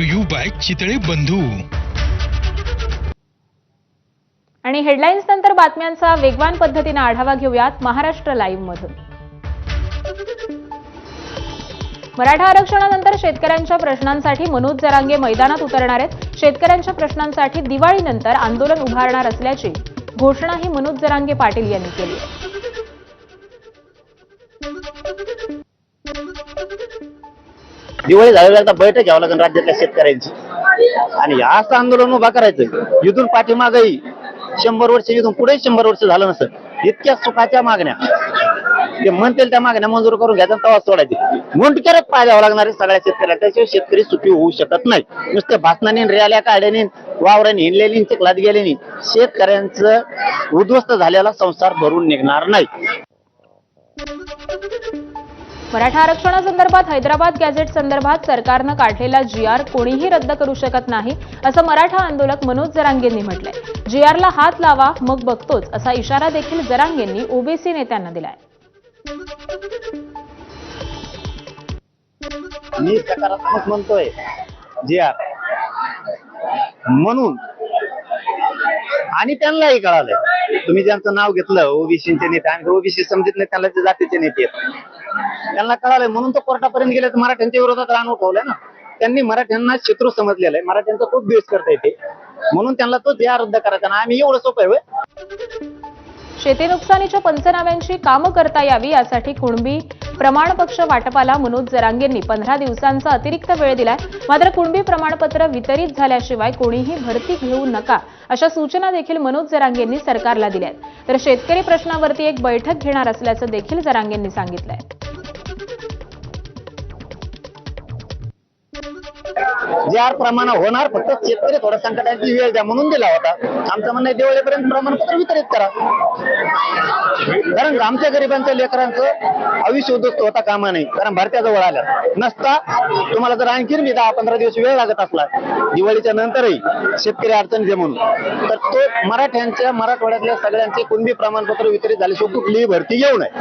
To you bye Chitale बंधू आणि headlines नंतर बातम्यांचा वेगवान पद्धतीने आढावा घेऊयात महाराष्ट्र लाईव्ह मधून. मराठा आरक्षणानंतर शेतकऱ्यांच्या प्रश्नांसाठी मनोज जरांगे मैदानात उतरणार आहेत. शेतकऱ्यांच्या प्रश्नांसाठी दिवाळीनंतर आंदोलन उभारणार असल्याची घोषणाही मनोज जरांगे पाटील यांनी केली आहे. दिवाळी झाल्यावर एकदा बैठक घ्यावं लागेल राज्यातल्या शेतकऱ्यांची. आणि असं आंदोलन उभा करायचं. इथून पाठीमागही शंभर वर्ष इथून पुढे शंभर वर्ष झालं नसतं. इतक्या सुखाच्या मागण्या. ते म्हणतील त्या मागण्या मंजूर करून घ्यायचा तवा सोडायचे. मुंडक्यात पाय द्यावं लागणार सगळ्या शेतकऱ्याला त्याशिवाय शेतकरी सुखी होऊ शकत नाही. नुसते भाषणाने रॅल्या काढल्याने वावराने हिंडलेली चिखलात गेल्याने शेतकऱ्यांचं उद्ध्वस्त झालेला संसार भरून निघणार नाही. मराठा आरक्षणासंदर्भात हैदराबाद गॅझेट संदर्भात सरकारनं काढलेला जी आर कोणीही रद्द करू शकत नाही असं मराठा आंदोलक मनोज जरांगेंनी म्हटलंय. जी आरला हात लावा मग बघतोच असा इशारा देखील जरांगेंनी ओबीसी नेत्यांना दिलाय. मी सकारात्मक म्हणतोय जी आर म्हणून. आणि त्यांनाही कळालंय. तुम्ही ज्यांचं नाव घेतलं ओबीसीचे नेते आणि ओबीसी समजत नाही त्यांना ते जातीचे नेते त्यांना कळालंय म्हणून तो कोर्टापर्यंत गेले तर मराठ्यांच्या विरोधात रान उठवलंय ना. त्यांनी मराठ्यांना शत्रू समजलेला आहे. मराठ्यांचा खूप द्वेष करता येते म्हणून त्यांना तो या रद्द करायचा. ना आम्ही एवढं सोपं आहे शेती नुकसानीच्या पंचनाम्यांची कामं करता यावी यासाठी कुणबी प्रमाणपक्ष वाटपाला मनोज जरांगेंनी पंधरा दिवसांचा अतिरिक्त वेळ दिलाय. मात्र कुणबी प्रमाणपत्र वितरित झाल्याशिवाय कोणीही भरती घेऊ नका अशा सूचना देखील मनोज जरांगेंनी सरकारला दिल्या आहेत तर शेतकरी प्रश्नावरती एक बैठक घेणार असल्याचं देखील जरांगेंनी सांगितलंय. जे आर प्रमाण होणार फक्त शेतकरी थोडा संकटाची वेळ द्या म्हणून दिला होता. आमचं म्हणणं दिवाळीपर्यंत प्रमाणपत्र वितरित करा. कारण आमच्या गरिबांच्या लेकरांचं आयुष्य उद्ध्वस्त होता कामा नाही कारण भरत्या जवळ आल्या. नसता तुम्हाला जर आणखीन मी दहा पंधरा दिवस वेळ लागत असला दिवाळीच्या नंतरही शेतकरी अडचण दे म्हणून तर तो मराठ्यांच्या मराठवाड्यातल्या सगळ्यांचे कुणबी प्रमाणपत्र वितरित झाल्याशिवाय कुठलीही भरती घेऊ नये.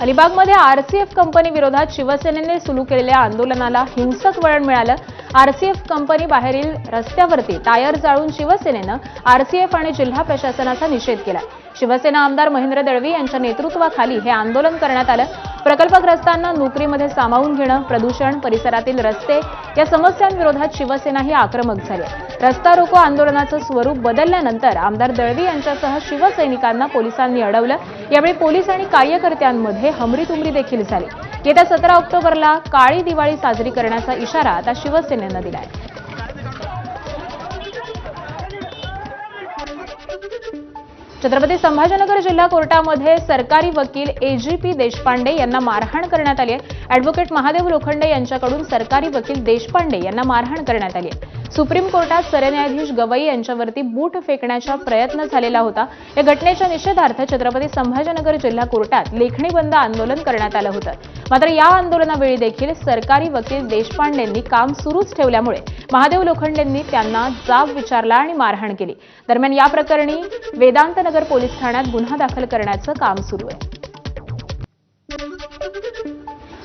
अलिबागमध्ये आरसीएफ कंपनी विरोधात शिवसेनेने सुरू केलेल्या आंदोलनाला हिंसक वळण मिळालं. आरसीएफ कंपनी बाहेरील रस्त्यावरती टायर जाळून शिवसेनेनं आरसीएफ आणि जिल्हा प्रशासनाचा निषेध केला शिवसेना आमदार महेंद्र दळवी यांच्या नेतृत्वाखाली हे आंदोलन करण्यात आलं. प्रकल्पग्रस्तांना नोकरीमध्ये सामावून घेणं प्रदूषण परिसरातील रस्ते या समस्यांविरोधात शिवसेना ही आक्रमक झाली रस्ता रोको आंदोलनाचं स्वरूप बदलल्यानंतर आमदार दळवी यांच्यासह शिवसैनिकांना पोलिसांनी अडवलं. यावेळी पोलीस आणि कार्यकर्त्यांमध्ये हमरीतुमरी देखील झाली. येत्या सतरा ऑक्टोबरला काळी दिवाळी साजरी करण्याचा इशारा आता शिवसेनेनं दिलाय. छत्रपती संभाजीनगर जिल्हा कोर्टामध्ये सरकारी वकील एजीपी देशपांडे यांना मारहाण करण्यात आली आहे. अॅडव्होकेट महादेव लोखंडे यांच्याकडून सरकारी वकील देशपांडे यांना मारहाण करण्यात आली आहे. सुप्रीम कोर्टात सरन्यायाधीश गवई यांच्यावरती बूट फेकण्याचा प्रयत्न झालेला होता. या घटनेच्या निषेधार्थ छत्रपती संभाजीनगर जिल्हा कोर्टात लेखणी बंद आंदोलन करण्यात आलं होतं. मात्र या आंदोलनावेळी देखील सरकारी वकील देशपांडेंनी काम सुरूच ठेवल्यामुळे महादेव लोखंडेंनी त्यांना जाब विचारला आणि मारहाण केली. दरम्यान या प्रकरणी वेदांत नगर पोलीस ठाण्यात गुन्हा दाखल करण्याचं काम सुरू आहे.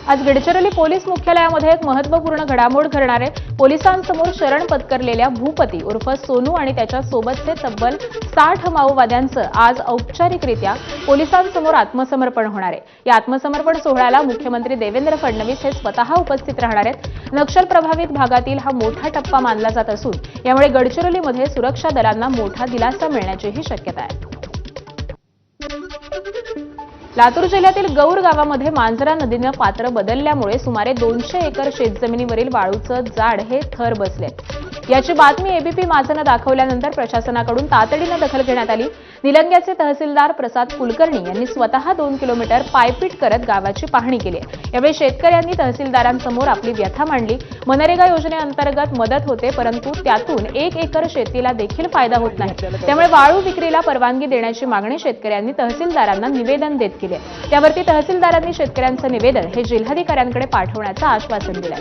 आज गडचिरोली पोलीस मुख्यालयामध्ये एक महत्त्वपूर्ण घडामोड घडणारे पोलिसांसमोर शरण पत्करलेल्या भूपती उर्फ सोनू आणि त्याच्या सोबतचे तब्बल साठ माओवाद्यांचं आज औपचारिकरित्या पोलिसांसमोर आत्मसमर्पण होणार आहे. या आत्मसमर्पण सोहळ्याला मुख्यमंत्री देवेंद्र फडणवीस हे स्वतः उपस्थित राहणार आहेत. नक्षल प्रभावित भागातील हा मोठा टप्पा मानला जात असून यामुळे गडचिरोलीमध्ये सुरक्षा दलांना मोठा दिलासा मिळण्याचीही शक्यता आहे. लातूर जिल्ह्यातील गौर गावामध्ये मांजरा नदीनं पात्र बदलल्यामुळे सुमारे दोनशे एकर शेतजमिनीवरील वाळूचं जाड हे थर बसले. याची बातमी एबीपी माझानं दाखवल्यानंतर प्रशासनाकडून तातडीनं दखल घेण्यात आली. निलंग्याचे तहसीलदार प्रसाद कुलकर्णी यांनी स्वतः दोन किलोमीटर पायपीट करत गावाची पाहणी केली यावेळी शेतकऱ्यांनी तहसीलदारांसमोर आपली व्यथा मांडली. मनरेगा योजनेअंतर्गत मदत होते परंतु त्यातून एक एकर शेतीला देखील फायदा होत नाही. त्यामुळे वाळू विक्रीला परवानगी देण्याची मागणी शेतकऱ्यांनी तहसीलदारांना निवेदन देत केले त्यावरती तहसीलदारांनी शेतकऱ्यांचं निवेदन हे जिल्हाधिकाऱ्यांकडे पाठवण्याचं आश्वासन दिलं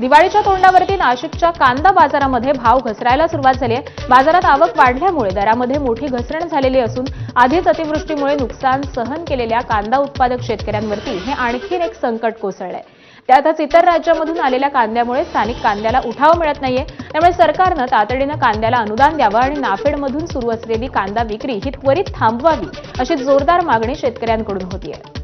दिवाळीच्या तोंडावरती नाशिकच्या कांदा बाजारामध्ये भाव घसरायला सुरुवात झाली आहे. बाजारात आवक वाढल्यामुळे दरामध्ये मोठी घसरण झालेली असून आधीच अतिवृष्टीमुळे नुकसान सहन केलेल्या कांदा उत्पादक शेतकऱ्यांवरती हे आणखीन एक संकट कोसळलंय. त्यातच इतर राज्यामधून आलेल्या कांद्यामुळे स्थानिक कांद्याला उठाव मिळत नाहीये. त्यामुळे सरकारनं तातडीनं कांद्याला अनुदान द्यावं आणि नाफेडमधून सुरू असलेली कांदा विक्री ही त्वरित थांबवावी अशी जोरदार मागणी शेतकऱ्यांकडून होतीये.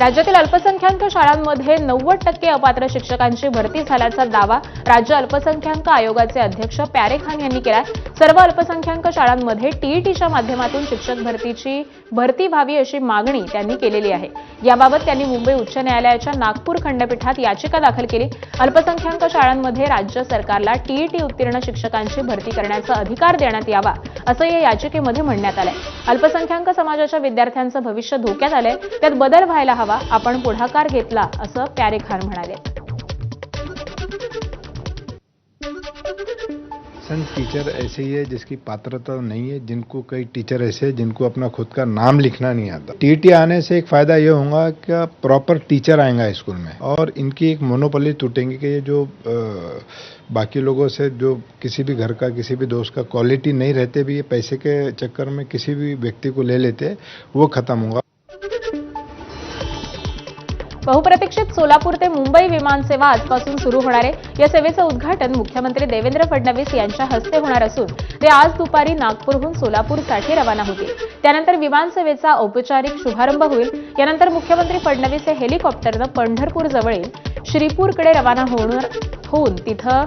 राज्यातील अल्पसंख्याक शाळांमध्ये नव्वद टक्के अपात्र शिक्षकांची भरती झाल्याचा दावा राज्य अल्पसंख्याक आयोगाचे अध्यक्ष प्यारे खान यांनी केला सर्व अल्पसंख्याक शाळांमध्ये टीईटीच्या माध्यमातून शिक्षक भरतीची भरती व्हावी अशी मागणी त्यांनी केलेली आहे. याबाबत त्यांनी मुंबई उच्च न्यायालयाच्या नागपूर खंडपीठात याचिका दाखल केली. अल्पसंख्याक शाळांमध्ये राज्य सरकारला टीईटी उत्तीर्ण शिक्षकांची भरती करण्याचा अधिकार देण्यात यावा असं या याचिकेमध्ये म्हणण्यात आलंय. अल्पसंख्याक समाजाच्या विद्यार्थ्यांचं भविष्य धोक्यात आलंय. त्यात बदल व्हायला हवा. आपण पुढाकार घेतला असं प्यारे खान म्हणाले. सन टीचर ऐसे ही है जिसकी पात्रता नहीं है जिनको कई टीचर ऐसे हैं जिनको अपना खुद का नाम लिखना नहीं आता। टीटी आने से एक फ़ायदा ये होगा कि प्रॉपर टीचर आएगा स्कूल में और इनकी एक मोनोपोली टूटेंगी कि ये जो अ, बाकी लोगों से जो किसी भी घर का किसी भी दोस्त का क्वालिटी नहीं रहते भी ये पैसे के चक्कर में किसी भी व्यक्ति को ले लेते वो खत्म होगा। बहुप्रतीक्षित सोलापूर ते मुंबई विमानसेवा आजपासून सुरू होणार आहे. या सेवेचं उद्घाटन मुख्यमंत्री देवेंद्र फडणवीस यांच्या हस्ते होणार असून ते आज दुपारी नागपूरहून सोलापूरसाठी रवाना होतील. त्यानंतर विमानसेवेचा औपचारिक शुभारंभ होईल. यानंतर मुख्यमंत्री फडणवीस हे हेलिकॉप्टरनं पंढरपूरजवळील श्रीपूरकडे रवाना होणार होऊन तिथं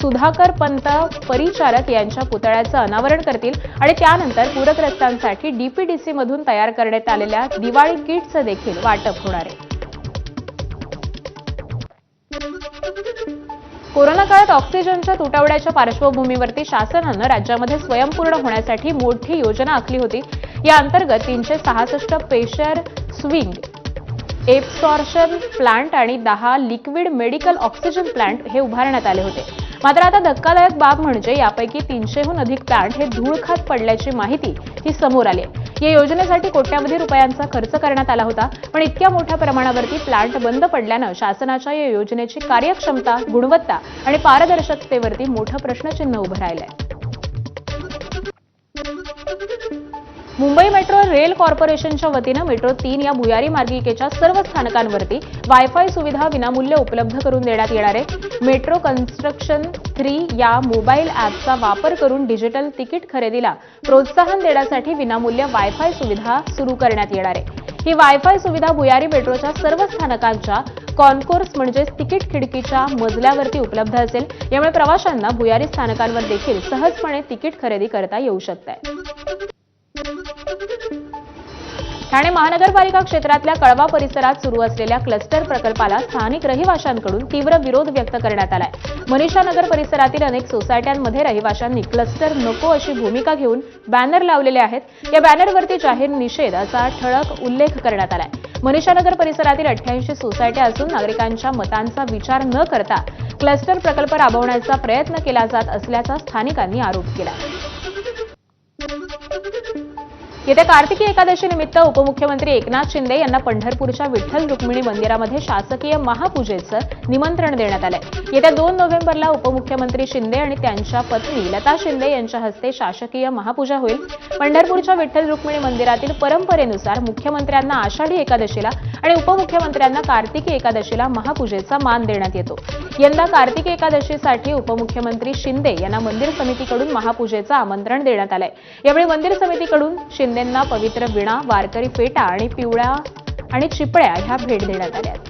सुधाकर पंत परिचारक यांच्या पुतळ्याचं अनावरण करतील आणि त्यानंतर पूरग्रस्तांसाठी डीपीडीसीमधून तयार करण्यात आलेल्या दिवाळी किटचं देखील वाटप होणार आहे. कोरोना काळात ऑक्सिजनच्या तुटवड्याच्या पार्श्वभूमीवरती शासनानं राज्यामध्ये स्वयंपूर्ण होण्यासाठी मोठी योजना आखली होती. या अंतर्गत तीनशे सहासष्ट पेशर स्विंग एप्सॉर्शन प्लांट आणि दहा लिक्विड मेडिकल ऑक्सिजन प्लांट हे उभारण्यात आले होते. मात्र आता धक्कादायक बाब म्हणजे यापैकी तीनशेहून अधिक प्लांट हे धूळखात पडल्याची माहिती ही समोर आली आहे. या योजनेसाठी कोट्यावधी रुपयांचा खर्च करण्यात आला होता पण इतक्या मोठ्या प्रमाणावरती प्लांट बंद पडल्यानं शासनाच्या या योजनेची कार्यक्षमता गुणवत्ता आणि पारदर्शकतेवरती मोठं प्रश्नचिन्ह उभं राहिलंय. मुंबई मेट्रो रेल कॉर्पोरेशनच्या वतीनं मेट्रो तीन या भुयारी मार्गिकेच्या सर्व स्थानकांवरती वायफाय सुविधा विनामूल्य उपलब्ध करून देण्यात येणार आहे. मेट्रो कन्स्ट्रक्शन थ्री या मोबाईल ॲपचा वापर करून डिजिटल तिकीट खरेदीला प्रोत्साहन देण्यासाठी विनामूल्य वायफाय सुविधा सुरू करण्यात येणार आहे. ही वायफाय सुविधा भुयारी मेट्रोच्या सर्व स्थानकांच्या कॉन्कोर्स म्हणजेच तिकीट खिडकीच्या मजल्यावरती उपलब्ध असेल. यामुळे प्रवाशांना भुयारी स्थानकांवर देखील सहजपणे तिकीट खरेदी करता येऊ शकत आहे ठाणे महानगरपालिका क्षेत्रातल्या कळवा परिसरात सुरू असलेल्या क्लस्टर प्रकल्पाला स्थानिक रहिवाशांकडून तीव्र विरोध व्यक्त करण्यात आलाय. मनीषा नगर परिसरातील अनेक सोसायट्यांमध्ये रहिवाशांनी क्लस्टर नको अशी भूमिका घेऊन बॅनर लावलेले आहेत. या बॅनरवरती जाहीर निषेध असा ठळक उल्लेख करण्यात आलाय. मनीषा नगर परिसरातील अठ्ठ्याऐंशी सोसायट्या असून नागरिकांच्या मतांचा विचार न करता क्लस्टर प्रकल्प राबवण्याचा प्रयत्न केला जात असल्याचा स्थानिकांनी आरोप केला. येत्या कार्तिकी एकादशीनिमित्त उपमुख्यमंत्री एकनाथ शिंदे यांना पंढरपूरच्या विठ्ठल रुक्मिणी मंदिरामध्ये शासकीय महापूजेचं निमंत्रण देण्यात आलंय. येत्या दोन नोव्हेंबरला उपमुख्यमंत्री शिंदे आणि त्यांच्या पत्नी लता शिंदे यांच्या हस्ते शासकीय महापूजा होईल. पंढरपूरच्या विठ्ठल रुक्मिणी मंदिरातील परंपरेनुसार मुख्यमंत्र्यांना आषाढी एकादशीला आणि उपमुख्यमंत्र्यांना कार्तिकी एकादशीला महापूजेचा मान देण्यात येतो यंदा कार्तिकी एकादशीसाठी उपमुख्यमंत्री शिंदे यांना मंदिर समितीकडून महापूजेचं आमंत्रण देण्यात आलंय यावेळी मंदिर समितीकडून शिंदेंना पवित्र विणा वारकरी फेटा आणि पिवळ्या आणि चिपळ्या ह्या भेट देण्यात आल्या आहेत.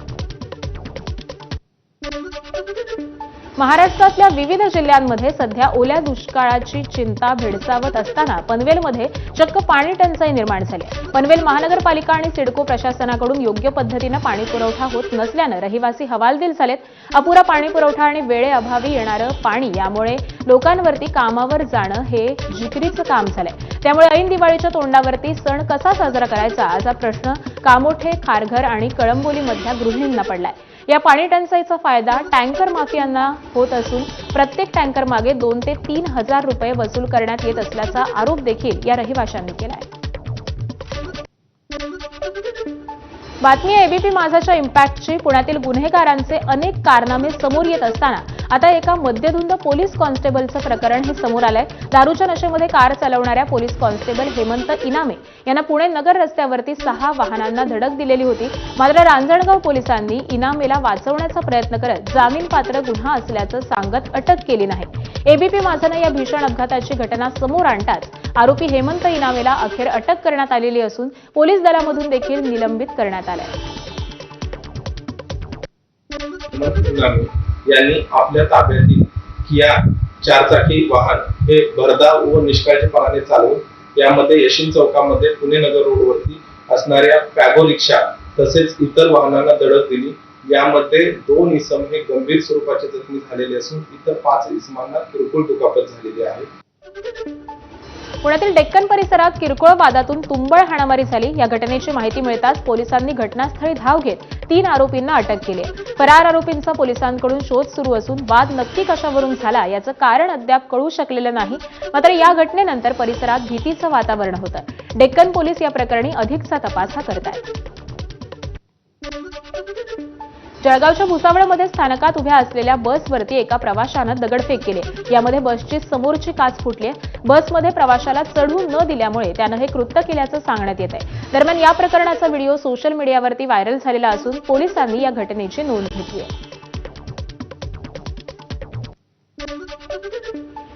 महाराष्ट्रातल्या विविध जिल्ह्यांमध्ये सध्या ओल्या दुष्काळाची चिंता भेडसावत असताना पनवेलमध्ये चक्क पाणी टंचाई निर्माण झाली. पनवेल महानगरपालिका आणि सिडको प्रशासनाकडून योग्य पद्धतीनं पाणी पुरवठा होत नसल्यानं रहिवासी हवालदिल झालेत. अपुरा पाणी पुरवठा आणि वेळेअभावी येणारं पाणी यामुळे लोकांवरती कामावर जाणं हे जिकरीचं काम झालंय. त्यामुळे ऐन दिवाळीच्या तोंडावरती सण कसा साजरा करायचा? असा प्रश्न कामोठे खारघर आणि कळंबोलीमधल्या गृहिणींना पडलाय. या पाणी टंचाईचा फायदा टँकर माफियांना होत असून प्रत्येक टँकर मागे दोन ते तीन हजार रुपये वसूल करण्यात येत असल्याचा आरोप देखील या रहिवाशांनी केला आहे बातमी एबीपी माझाच्या इम्पॅक्टची पुण्यातील गुन्हेगारांचे अनेक कारनामे समोर येत असताना आता एका मद्यधुंद पोलीस कॉन्स्टेबलचं प्रकरण हे समोर आलंय. दारूच्या नशेमध्ये कार चालवणाऱ्या पोलीस कॉन्स्टेबल हेमंत इनामे यांना पुणे नगर रस्त्यावरती सहा वाहनांना धडक दिलेली होती. मात्र रांजणगाव पोलिसांनी इनामेला वाचवण्याचा प्रयत्न करत जामीन पात्र गुन्हा असल्याचं सांगत अटक केली नाही. एबीपी माझानं या भीषण अपघाताची घटना समोर आणताच आरोपी हेमंत इनामेला अखेर अटक करण्यात आलेली असून पोलीस दलामधून देखील निलंबित करण्यात आलंय. यांनी आपल्या ताब्यातील किया चारचाकी वाहन हे भरधाव व निष्काळजीपणाने चालवून यामध्ये यशिन चौकामध्ये पुणे नगर रोडवरती असणाऱ्या पॅगो रिक्षा तसेच इतर वाहनांना धडक दिली. यामध्ये दोन इसम हे गंभीर स्वरूपाचे जखमी झालेले असून इतर पाच इसमांना किरकोळ दुखापत झालेली आहे. पुण्यातील डेक्कन परिसरात किरकोळ वादातून तुंबळ हाणामारी झाली. या घटनेची माहिती मिळताच पोलिसांनी घटनास्थळी धाव घेत तीन आरोपींना अटक केली. फरार आरोपींचा पोलिसांकडून शोध सुरू असून वाद नक्की कशावरून झाला याचं कारण अद्याप कळू शकलेलं नाही. मात्र या घटनेनंतर परिसरात भीतीचं वातावरण होतं. डेक्कन पोलीस या प्रकरणी अधिकचा तपास हा आहेत जळगावच्या भुसावळमध्ये स्थानकात उभ्या असलेल्या बसवरती एका प्रवाशानं दगडफेक केली. यामध्ये बसची समोरची काच फुटली बसमध्ये प्रवाशाला चढू न दिल्यामुळे त्यानं हे कृत्य केल्याचं सांगण्यात येत आहे दरम्यान या प्रकरणाचा व्हिडिओ सोशल मीडियावरती व्हायरल झालेला असून पोलिसांनी या घटनेची नोंद घेतली आहे.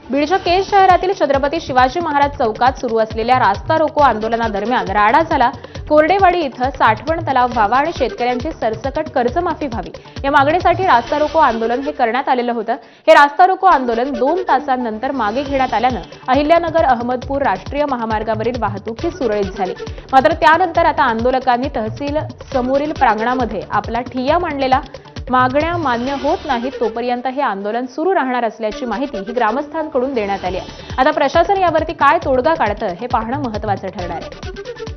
बीडच्या केज शहरातील छत्रपती शिवाजी महाराज चौकात सुरू असलेल्या रास्ता रोको आंदोलनादरम्यान राडा झाला. कोरडेवाडी इथं साठवण तलाव व्हावा आणि शेतकऱ्यांची सरसकट कर्जमाफी व्हावी या मागणीसाठी रास्ता रोको आंदोलन हे करण्यात आलेलं होतं. हे रास्ता रोको आंदोलन दोन तासांनंतर मागे घेण्यात आल्यानं अहिल्यानगर अहमदपूर राष्ट्रीय महामार्गावरील वाहतूक ही सुरळीत झाली. मात्र त्यानंतर आता आंदोलकांनी तहसील समोरील प्रांगणामध्ये आपला ठिय्या मांडलेला. मागण्या मान्य होत नाहीत तोपर्यंत हे आंदोलन सुरू राहणार असल्याची माहिती ही ग्रामस्थांकडून देण्यात आली आहे. आता प्रशासन यावरती काय तोडगा काढतं हे पाहणं महत्वाचं ठरणार आहे.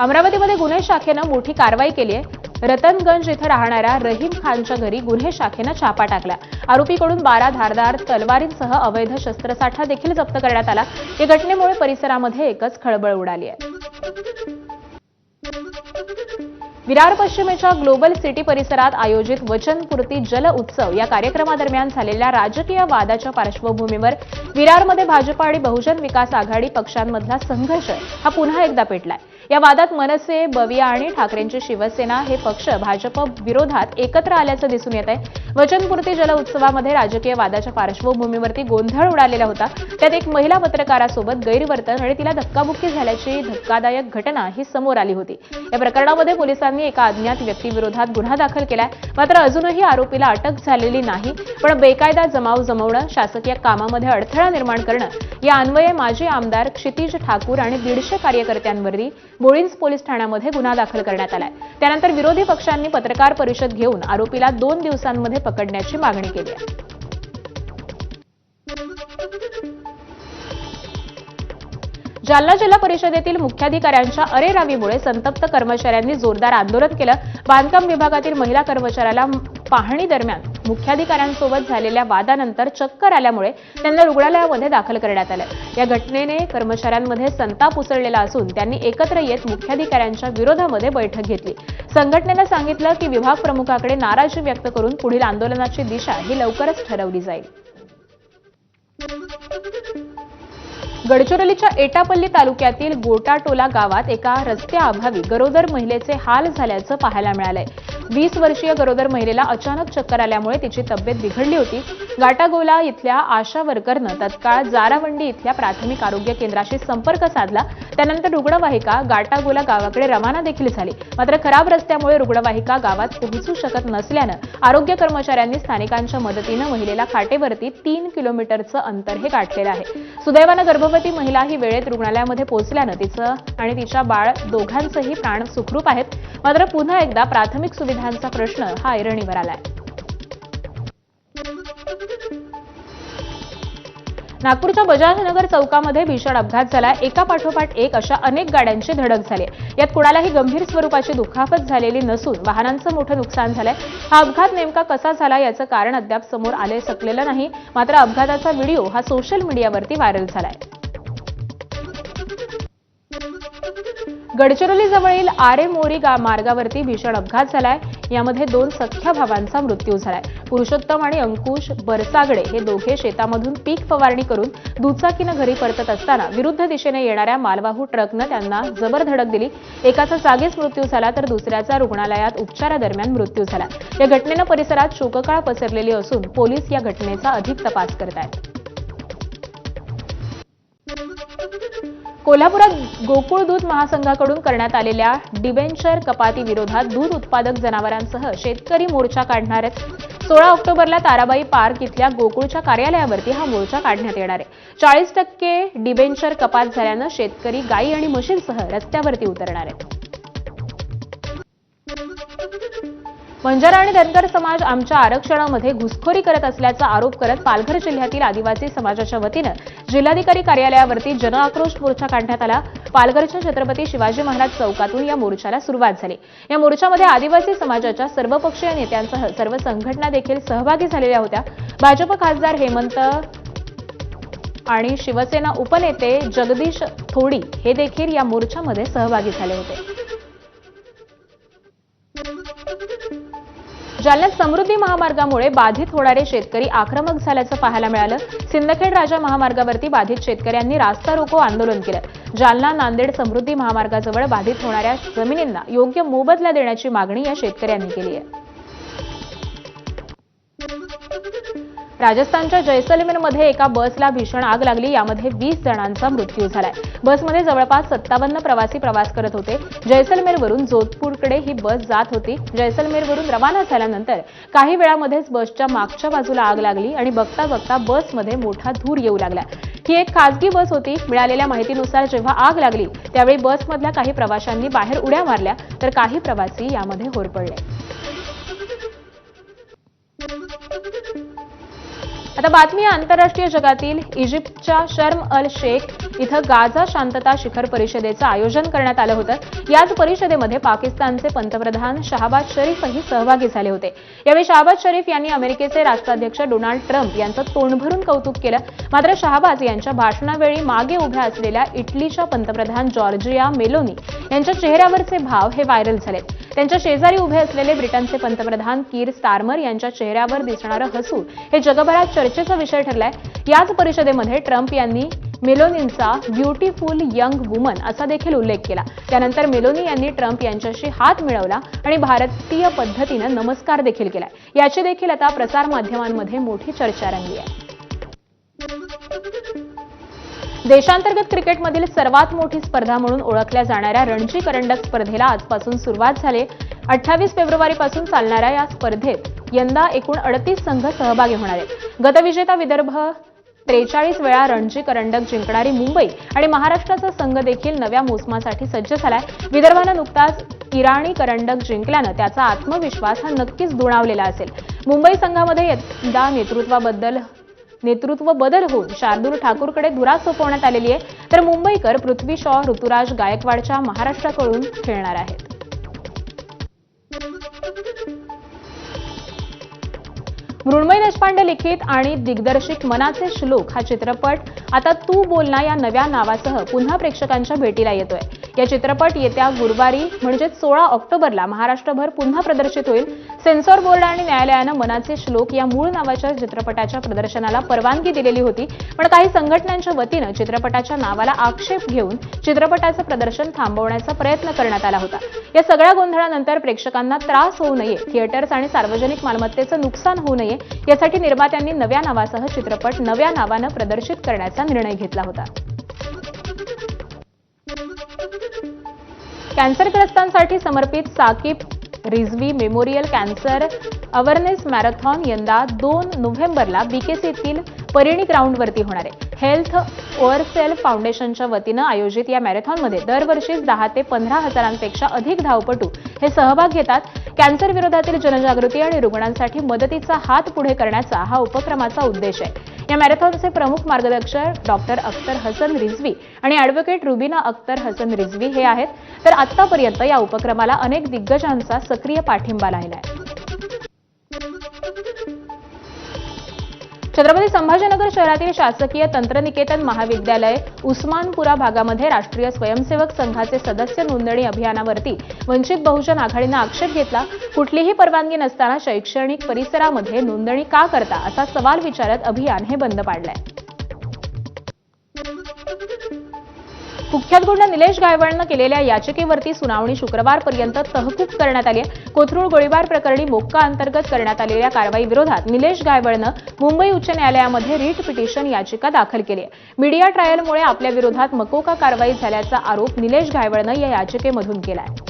अमरावतीमध्ये गुन्हे शाखेनं मोठी कारवाई केली आहे. रतनगंज इथं राहणाऱ्या रहीम खानच्या घरी गुन्हे शाखेनं छापा टाकला. आरोपीकडून बारा धारदार तलवारींसह अवैध शस्त्रसाठा देखील जप्त करण्यात आला. या घटनेमुळे परिसरामध्ये एकच खळबळ उडाली आहे. विरार पश्चिमेच्या ग्लोबल सिटी परिसरात आयोजित वचनपूर्ती जल उत्सव या कार्यक्रमादरम्यान झालेल्या राजकीय वादाच्या पार्श्वभूमीवर विरारमध्ये भाजप आणि बहुजन विकास आघाडी पक्षांमधला संघर्ष हा पुन्हा एकदा पेटलाय. या वादात मनसे बविया आणि ठाकरेंची शिवसेना हे पक्ष भाजप विरोधात एकत्र आल्याचं दिसून येत आहे वचनपूर्ती जल उत्सवामध्ये राजकीय वादाच्या पार्श्वभूमीवरती गोंधळ उडालेला होता. त्यात एक महिला पत्रकारासोबत गैरवर्तन आणि तिला धक्काबुक्की झाल्याची धक्कादायक घटना ही समोर आली होती. या प्रकरणामध्ये पोलिसांनी एका अज्ञात व्यक्तीविरोधात गुन्हा दाखल केलाय. मात्र अजूनही आरोपीला अटक झालेली नाही पण बेकायदा जमाव जमवणं शासकीय कामामध्ये अडथळा निर्माण करणं या अन्वये माजी आमदार क्षितिज ठाकूर आणि दीडशे कार्यकर्त्यांवरती बोळींज पोलीस ठाण्यामध्ये गुन्हा दाखल करण्यात आलाय. त्यानंतर विरोधी पक्षांनी पत्रकार परिषद घेऊन आरोपीला दोन दिवसांमध्ये पकडण्याची मागणी केली आहे. जालना जिल्हा परिषदेतील मुख्याधिकाऱ्यांच्या अरेरावीमुळे संतप्त कर्मचाऱ्यांनी जोरदार आंदोलन केलं. बांधकाम विभागातील महिला कर्मचाऱ्याला पाहणी दरम्यान मुख्याधिकाऱ्यांसोबत झालेल्या वादानंतर चक्कर आल्यामुळे त्यांना रुग्णालयामध्ये दाखल करण्यात आलं. या घटनेने कर्मचाऱ्यांमध्ये संताप उसळलेला असून त्यांनी एकत्र येत मुख्याधिकाऱ्यांच्या विरोधामध्ये बैठक घेतली. संघटनेनं सांगितलं की विभाग प्रमुखाकडे नाराजी व्यक्त करून पुढील आंदोलनाची दिशा ही लवकरच ठरवली जाईल. गडचिरोलीच्या एटापल्ली तालुक्यातील गोटाटोला गावात एका रस्त्याअभावी गरोदर महिलेचे हाल झाल्याचं पाहायला मिळालंय. वीस वर्षीय गरोदर महिलेला अचानक चक्कर आल्यामुळे तिची तब्येत बिघडली होती. गाटागोला इथल्या आशा वर्करनं तत्काळ जारावंडी इथल्या प्राथमिक आरोग्य केंद्राशी संपर्क साधला. त्यानंतर रुग्णवाहिका गाटागोला गावाकडे रवाना देखील झाली. मात्र खराब रस्त्यामुळे रुग्णवाहिका गावात पोहोचू शकत नसल्यानं आरोग्य कर्मचाऱ्यांनी स्थानिकांच्या मदतीनं महिलेला खाटेवरती तीन किलोमीटरचं अंतर हे गाठलेलं आहे. सुदैवानं गर्भवती महिला ही वेळेत रुग्णालयामध्ये पोहोचल्यानं तिचं आणि तिच्या बाळ दोघांचंही प्राण सुखरूप आहेत. मात्र पुन्हा एकदा प्राथमिक सुविधांचा प्रश्न हा ऐरणीवर आलाय. नागपूरच्या बजाजनगर चौकामध्ये भीषण अपघात झाला एका पाठोपाठ एक अशा अनेक गाड्यांची धडक झाली. यात कुणालाही गंभीर स्वरूपाची दुखापत झालेली नसून वाहनांचं मोठं नुकसान झालंय. हा अपघात नेमका कसा झाला याचं कारण अद्याप समोर आले सकलेलं नाही. मात्र अपघाताचा व्हिडिओ हा सोशल मीडियावरती व्हायरल झालाय. गडचिरोली जवळील आरे मोरी गा मार्गावरती भीषण अपघात झालाय. यामध्ये दोन सख्या भावांचा मृत्यू झालाय. पुरुषोत्तम आणि अंकुश बरसागडे हे दोघे शेतामधून पीक फवारणी करून दुचाकीनं घरी परतत असताना विरुद्ध दिशेने येणाऱ्या मालवाहू ट्रकनं त्यांना जबर धडक दिली. एकाचा जागीच मृत्यू झाला तर दुसऱ्याचा रुग्णालयात उपचारादरम्यान मृत्यू झाला. या घटनेनं परिसरात शोककाळ पसरलेली असून पोलीस या घटनेचा अधिक तपास करत आहेत कोल्हापुरात गोकुळ दूध महासंघाकडून करण्यात आलेल्या डिबेंचर कपाती विरोधात दूध उत्पादक जनावरांसह शेतकरी मोर्चा काढणार आहेत सोळा ऑक्टोबरला ताराबाई पार्क इथल्या गोकुळच्या कार्यालयावरती हा मोर्चा काढण्यात येणार आहे. चाळीस टक्के डिबेंचर कपात झाल्यानं शेतकरी गाई आणि म्हशींसह रस्त्यावरती उतरणार आहेत. बंजारा आणि धनगर समाज आमच्या आरक्षणामध्ये घुसखोरी करत असल्याचा आरोप करत पालघर जिल्ह्यातील आदिवासी समाजाच्या वतीनं जिल्हाधिकारी कार्यालयावरती जनआक्रोश मोर्चा काढण्यात आला. पालघरच्या छत्रपती शिवाजी महाराज चौकातून या मोर्चाला सुरुवात झाली. या मोर्चामध्ये आदिवासी समाजाच्या सर्वपक्षीय नेत्यांसह सर्व संघटना देखील सहभागी झालेल्या होत्या. भाजप खासदार हेमंत आणि शिवसेना उपनेते जगदीश थोडी हे देखील या मोर्चामध्ये सहभागी झाले होते. जालन्यात समृद्धी महामार्गामुळे बाधित होणारे शेतकरी आक्रमक झाल्याचं पाहायला मिळालं सिंदखेड राजा महामार्गावरती बाधित शेतकऱ्यांनी रास्ता रोको आंदोलन केलं. जालना नांदेड समृद्धी महामार्गाजवळ बाधित होणाऱ्या जमिनींना योग्य मोबदला देण्याची मागणी या शेतकऱ्यांनी केली आहे. राजस्थानच्या जैसलमेरमध्ये एका बसला भीषण आग लागली. यामध्ये वीस जणांचा मृत्यू झालाय. बसमध्ये जवळपास सत्तावन्न प्रवासी प्रवास करत होते. जैसलमेरवरून जोधपूरकडे ही बस जात होती. जैसलमेरवरून रवाना झाल्यानंतर काही वेळामध्येच बसच्या मागच्या बाजूला आग लागली आणि बघता बघता बसमध्ये मोठा धूर येऊ लागला. ही एक खासगी बस होती. मिळालेल्या माहितीनुसार जेव्हा आग लागली त्यावेळी बसमधल्या काही प्रवाशांनी बाहेर उड्या मारल्या तर काही प्रवासी यामध्ये होरपडले आता बातमी आंतरराष्ट्रीय जगातील इजिप्तच्या शर्म अल शेख इथं गाझा शांतता शिखर परिषदेचं आयोजन करण्यात आलं होतं. याच परिषदेमध्ये पाकिस्तानचे पंतप्रधान शहाबाज शरीफही सहभागी झाले होते. यावेळी शहाबाज शरीफ यांनी अमेरिकेचे राष्ट्राध्यक्ष डोनाल्ड ट्रम्प यांचं तोंडभरून कौतुक केलं. मात्र शहाबाज यांच्या भाषणावेळी मागे उभ्या असलेल्या इटलीच्या पंतप्रधान जॉर्जिया मेलोनी यांच्या चेहऱ्यावरचे भाव हे व्हायरल झालेत. त्यांच्या शेजारी उभे असलेले ब्रिटनचे पंतप्रधान कीर स्टार्मर यांच्या चेहऱ्यावर दिसणारं हसू हे जगभरात चर्चेचा विषय ठरलाय. याच परिषदेमध्ये ट्रम्प यांनी मेलोनींचा ब्युटिफुल यंग वुमन असा देखील उल्लेख केला. त्यानंतर मेलोनी यांनी ट्रम्प यांच्याशी हात मिळवला आणि भारतीय पद्धतीनं नमस्कार देखील केला याची देखील आता प्रसारमाध्यमांमध्ये मोठी चर्चा रंगली आहे. देशांतर्गत क्रिकेटमधील सर्वात मोठी स्पर्धा म्हणून ओळखल्या जाणाऱ्या रणजी करंडक स्पर्धेला आजपासून सुरुवात झाली. अठ्ठावीस फेब्रुवारीपासून चालणाऱ्या या स्पर्धेत यंदा एकूण अडतीस संघ सहभागी होणार आहेत. गतविजेता विदर्भ त्रेचाळीस वेळा रणजी करंडक जिंकणारी मुंबई आणि महाराष्ट्राचा संघ देखील नव्या मोसमासाठी सज्ज झालाय. विदर्भानं नुकताच इराणी करंडक जिंकल्यानं त्याचा आत्मविश्वास हा नक्कीच दुणावलेला असेल. मुंबई संघामध्ये यंदा नेतृत्वाबद्दल नेतृत्व बदल होऊन शार्दूल ठाकूरकडे धुरा सोपवण्यात आलेली आहे तर मुंबईकर पृथ्वी शॉ ऋतुराज गायकवाडच्या महाराष्ट्राकडून खेळणार आहेत. मृण्मय देशपांडे लिखित आणि दिग्दर्शित मनाचे श्लोक हा चित्रपट आता तू बोलना या नव्या नावासह पुन्हा प्रेक्षकांच्या भेटीला येतोय. या चित्रपट येत्या गुरुवारी म्हणजेच सोळा ऑक्टोबरला महाराष्ट्रभर पुन्हा प्रदर्शित होईल. सेन्सॉर बोर्ड आणि न्यायालयानं मनाचे श्लोक या मूळ नावाच्या चित्रपटाच्या प्रदर्शनाला परवानगी दिलेली होती. पण काही संघटनांच्या वतीनं चित्रपटाच्या नावाला आक्षेप घेऊन चित्रपटाचं प्रदर्शन थांबवण्याचा प्रयत्न करण्यात आला होता. या सगळ्या गोंधळानंतर प्रेक्षकांना त्रास होऊ नये थिएटर्स आणि सार्वजनिक मालमत्तेचं नुकसान होऊ नये यासाठी निर्मात्यांनी नव्या नावासह चित्रपट नव्या नावानं प्रदर्शित करण्याचा निर्णय घेतला होता. कॅन्सरग्रस्तांसाठी समर्पित Saqib Rizvi memorial cancer awareness marathon यंदा दोन नोव्हेंबरला बीकेसीतील परिणी ग्राउंडवरती होणार आहे. हेल्थ ओअरसेल फाउंडेशनच्या वतीनं आयोजित या मॅरेथॉनमध्ये दरवर्षीच दहा ते पंधरा हजारांपेक्षा अधिक धावपटू हे सहभाग घेतात. कॅन्सर विरोधातील जनजागृती आणि रुग्णांसाठी मदतीचा हात पुढे करण्याचा हा उपक्रमाचा उद्देश आहे. या मॅरेथॉनचे प्रमुख मार्गदर्शक डॉक्टर अख्तर हसन रिझवी आणि ॲडव्होकेट रुबिना अख्तर हसन रिझवी हे आहेत. तर आतापर्यंत या उपक्रमाला अनेक दिग्गजांचा सक्रिय पाठिंबा राहिला आहे छत्रपती संभाजीनगर शहरातील शासकीय तंत्रनिकेतन महाविद्यालय उस्मानपुरा भागामध्ये राष्ट्रीय स्वयंसेवक संघाचे सदस्य नोंदणी अभियानावरती वंचित बहुजन आघाडीनं आक्षेप घेतला. कुठलीही परवानगी नसताना शैक्षणिक परिसरामध्ये नोंदणी का करता असा सवाल विचारत अभियान हे बंद पाडलंय. कुख्यात गुंड निलेश गायवळनं केलेल्या याचिकेवरती सुनावणी शुक्रवारपर्यंत तहकूब करण्यात आली आहे. कोथरूड गोळीबार प्रकरणी मोक्का अंतर्गत करण्यात आलेल्या कारवाईविरोधात निलेश गायवळनं मुंबई उच्च न्यायालयामध्ये रिट पिटिशन याचिका दाखल केली आहे. मीडिया ट्रायलमुळे आपल्या विरोधात मकोका कारवाई झाल्याचा आरोप निलेश गायवळनं या याचिकेमधून केला आहे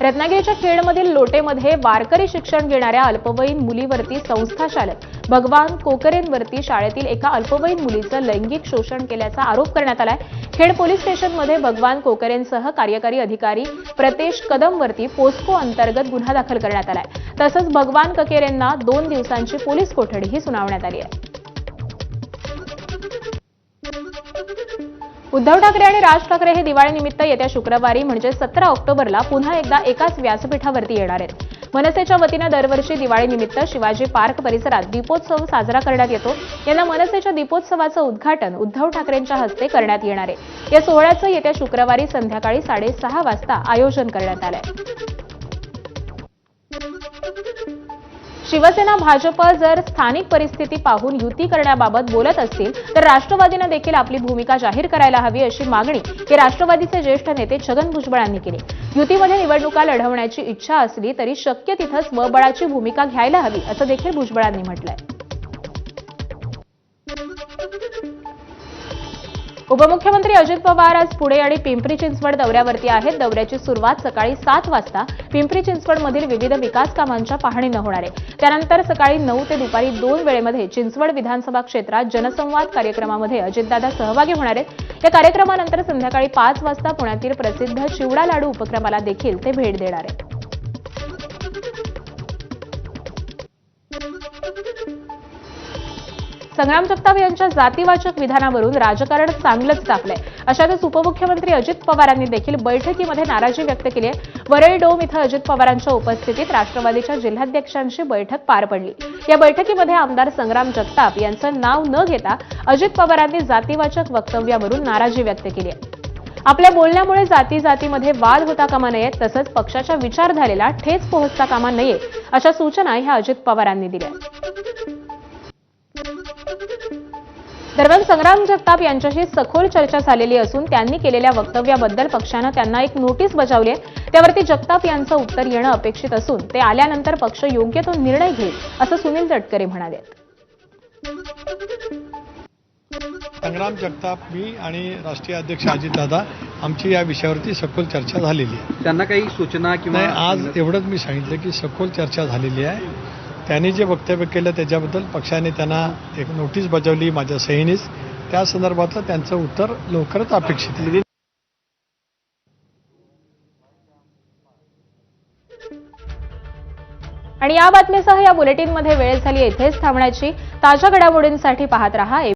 रत्नागिरीच्या खेडमधील लोटेमध्ये वारकरी शिक्षण घेणाऱ्या अल्पवयीन मुलीवरती संस्थाचालक भगवान कोकरेंवरती शाळेतील एका अल्पवयीन मुलीचं लैंगिक शोषण केल्याचा आरोप करण्यात आलाय. खेड पोलीस स्टेशनमध्ये भगवान कोकरेंसह कार्यकारी अधिकारी प्रतेश कदमवरती पोस्को अंतर्गत गुन्हा दाखल करण्यात आलाय. तसंच भगवान ककेरेंना दोन दिवसांची पोलीस कोठडीही सुनावण्यात आली आहे. उद्धव ठाकरे आणि राज ठाकरे हे दिवाळीनिमित्त येत्या शुक्रवारी म्हणजे सतरा ऑक्टोबरला पुन्हा एकदा एकाच व्यासपीठावरती येणार आहेत. मनसेच्या वतीनं दरवर्षी दिवाळीनिमित्त शिवाजी पार्क परिसरात दीपोत्सव साजरा करण्यात येतो. यंदा मनसेच्या दीपोत्सवाचं उद्घाटन उद्धव ठाकरेंच्या हस्ते करण्यात येणार आहे. या सोहळ्याचं येत्या शुक्रवारी संध्याकाळी साडेसहा वाजता आयोजन करण्यात आलंय. शिवसेना भाजप जर स्थानिक परिस्थिती पाहून युती करण्याबाबत बोलत असतील तर राष्ट्रवादीनं देखील आपली भूमिका जाहीर करायला हवी अशी मागणी हे राष्ट्रवादीचे ज्येष्ठ नेते छगन भुजबळ यांनी केली. युतीमध्ये निवडणुका लढवण्याची इच्छा असली तरी शक्य तिथं स्वबळाची भूमिका घ्यायला हवी असं देखील भुजबळांनी म्हटलंय. उपमुख्यमंत्री अजित पवार आज पुणे आणि पिंपरी चिंचवड दौऱ्यावरती आहेत. दौऱ्याची सुरुवात सकाळी सात वाजता पिंपरी चिंचवडमधील विविध विकास कामांच्या पाहणीनं होणार आहे. त्यानंतर सकाळी नऊ ते दुपारी दोन वेळेमध्ये चिंचवड विधानसभा क्षेत्रात जनसंवाद कार्यक्रमामध्ये अजितदादा सहभागी होणार आहेत. या कार्यक्रमानंतर संध्याकाळी पाच वाजता पुण्यातील प्रसिद्ध चिवडा लाडू उपक्रमाला देखील ते भेट देणार आहेत. संग्राम जगताप यांच्या जातीवाचक विधानावरून राजकारण चांगलंच तापलंय अशातच उपमुख्यमंत्री अजित पवारांनी देखील बैठकीमध्ये नाराजी व्यक्त केली आहे. वरळी डोम इथं अजित पवारांच्या उपस्थितीत राष्ट्रवादीच्या जिल्हाध्यक्षांची बैठक पार पडली. या बैठकीमध्ये आमदार संग्राम जगताप यांचं नाव न घेता अजित पवारांनी जातीवाचक वक्तव्यावरून नाराजी व्यक्त केली आहे. आपल्या बोलण्यामुळे जाती जातीमध्ये वाद होता कामा नयेत तसंच पक्षाच्या विचारधारेला ठेच पोहोचता कामा नये अशा सूचना ह्या अजित पवारांनी दिल्या दरम्यान संग्राम जगताप यांच्याशी सखोल चर्चा झालेली असून त्यांनी केलेल्या वक्तव्याबद्दल पक्षानं त्यांना एक नोटीस बजावली आहे. त्यावरती जगताप यांचं उत्तर येणं अपेक्षित असून ते आल्यानंतर पक्ष योग्य तो निर्णय घेईल असं सुनील तटकरे म्हणाले. संग्राम जगताप मी आणि राष्ट्रीय अध्यक्ष अजितदादा आमची या विषयावरती सखोल चर्चा झालेली आहे. त्यांना काही सूचना किंवा आज एवढंच मी सांगितलं की सखोल चर्चा झालेली आहे. त्यांनी जे वक्तव्य केलं त्याच्याबद्दल पक्षाने त्यांना एक नोटीस बजावली माझ्या सहीनीच. त्या संदर्भातलं त्यांचं उत्तर लवकरच अपेक्षित आहे. आणि या बातमीसह या बुलेटिनमध्ये वेळ झाली येथेच थांबण्याची. ताज्या घडामोडींसाठी पाहत रहा